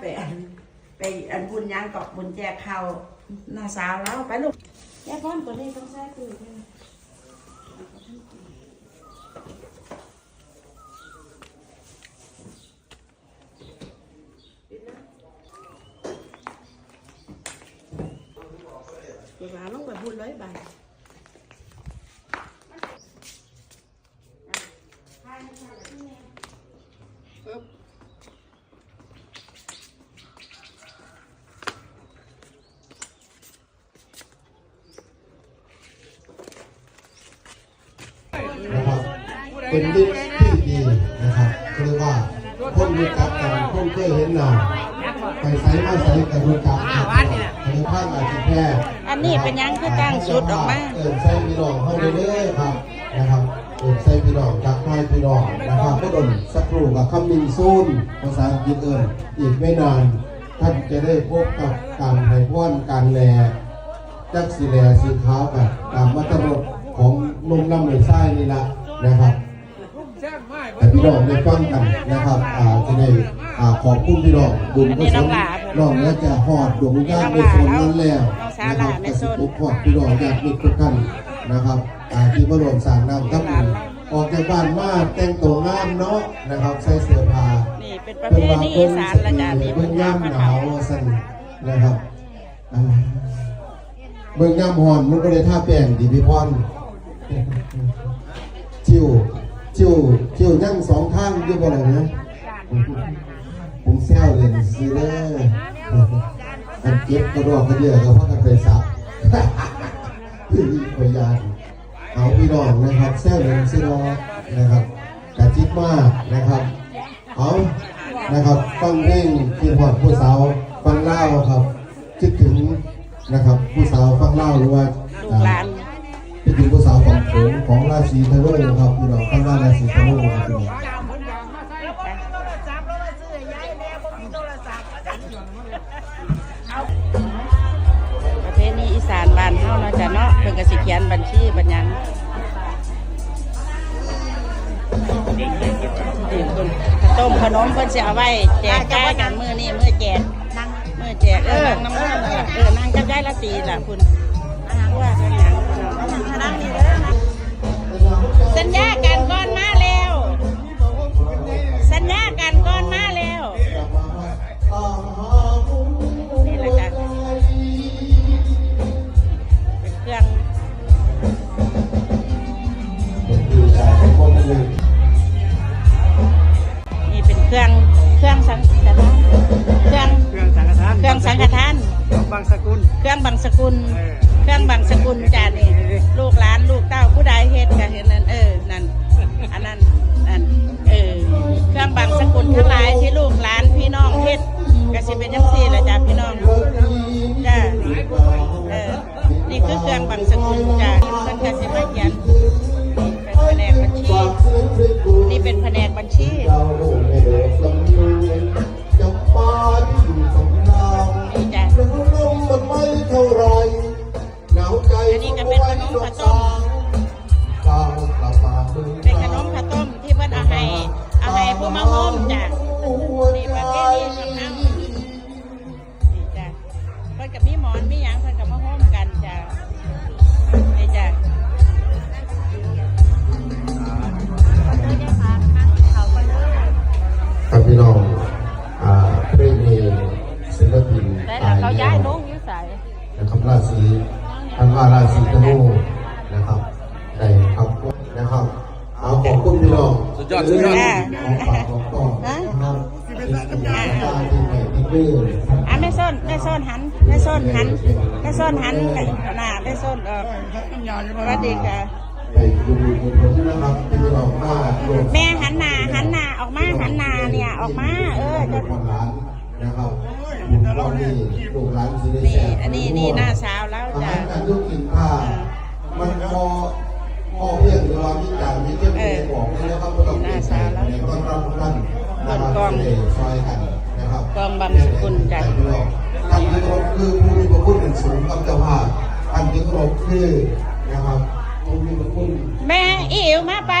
ไปอันไปอันบุญยังเกาะบุญแจกข้าวหน้าสาวแล้วไปลูกแย่พ่อนตัวนี้ต้องใส่ตู้นี่เวลาลงไปพูดเลยบาย เป็นยุคที่ดีนะครับเรียกว่าคนรู้จักกันคนเคยเห็นหน้าไปไสมาไสกันรู้จักกันในภาคอาชีพแพทย์อันนี้เป็นหยังคือจ้างชุดออกมาเอินใส่พี่น้องเข้าไปเลยครับนะครับเอินใส่พี่น้องจักไม้พี่น้องนะครับก็ดนสักครู่กับคำมินซูนภาษาอังกฤษเอินอีกไม่นานท่านจะได้พบกับการไถ่พ้อนการแลจักสีแลสีขาวกับตามมาตรฐของนมน้ำในไส้นี่ละนะครับแต่ พี่น้องได้ฟังกันนะครับอ่าจะได้อ่าขอบคุณพี่น้องบุญกุศลน้องและจะหอดดวงวิญญาณในโซนนั้นแล้วนะครับกสิทุกขอดพี่น้องญาติมิตรทุกท่านนะครับอ่าที่มาร่วมสร้างน้ำครับออกจากบ้านมาแต่งตัวงามเนาะนะครับใส่เสื้อผ้านี่เป็นประเพณีอีสานละจ้ะนี่เบิ่เพิ่งนย่าย่ามหมานาเขาวสั่นนะครับอ่าเบิ่งย่ำหอนมันก็เลยท่าแป้งดีพี่พรจิว จิวจิวยั่งสองข้างอยู่บ่ล่ะนะผมแซวเลยซื้อเด้อกันเก็บกระดอกกระเดียก็พักกันไปซับพี่พยานเอาพี่น้องนะครับแซวเลยซื้อเนาะนะครับกระจิตมากนะครับเอานะครับฟังเพลงคิดฮอดผู้สาวฟังเล่าครับ ถึงผู้สาวของราศีธนูครับพี่น้องฟังว่าราศีธนูครับพี่น้องประเพณีอีสานบ้านเฮาเนาะจ้ะเนาะเพิ่นก็สิเขียนบัญชีบัญญังนี่เพิ่นข้าวต้มขนมเพิ่นสิเอาไว้แจกจ่ายกันมื้อนี้มื้อแจกมื้อแจกเออนั่งน้ำมันเออนั่งกับยายละตีล่ะคุณว่ากันหยังนั่งนี่เด้อ สัญญากันก่อนมาแล้ว สัญญากันก่อนมาแล้ว นี่แหละจ้ะเป็นเครื่องคือชายคนหนึ่นางสกุลเครื่องบังสกุล เออเครื่องบังสกุลจ้านี่ลูกหลานลูกเต้าผู้ใดเฮ็ดก็เห็นนั่นเออนั่นอันนั้นอันเออเครื่องบังสกุลทั้งหลายที่ลูกหลานพี่น้องเฮ็ดก็สิเป็นจังซี่แหละจ้าพี่น้องจ้าเออนี่คือเครื่องบังสกุลจ้าเพิ่นก็สิมาเขียนเป็นแผนกบัญชีนี่เป็นแผนก เอาให้ผู้มาโฮมจ้ะนี่ประเภทนี้ของเฮานี่จ้ะเพิ่นกับมีหมอนมีหยังเพิ่นกับมาโฮมกันจ้ะนี่จ้ะครับพี่น้องอ่าเพลงนี้ศิลปินแต่ละเขาย้ายลงอยู่ไสนะครับราศีท่านว่าราศีธนูนะครับได้ครับนะครับเอาขอบคุณพี่น้อง ยอดสุดยอดของฝากของต่อนะครับเป็นสัญญาณที่ไหนที่เบื่ออะแม่ส้นแม่ส้นหันแม่ส้นหันแม่ส้นหันหน้าแม่ส้นออกสวัสดีค่ะไปดูดูดูนะครับพี่น้องมาโลกแม่หันหน้าหันหน้าออกมาหันหน้าเนี่ยออกมา เออลูจะกหลานนะครับเรานี่ลูกหลานสิได้นี่แซ่บอันนี้นี่หน้าสาวแล้วอาจ้ะหารการยุกินผ้ามันพอพ คือผู้มีพระคุณเป็นสูงกับเจ้าภาพท่านที่เคารพคือนะครับผู้มีพระคุณ แม่อิ๋วมาไป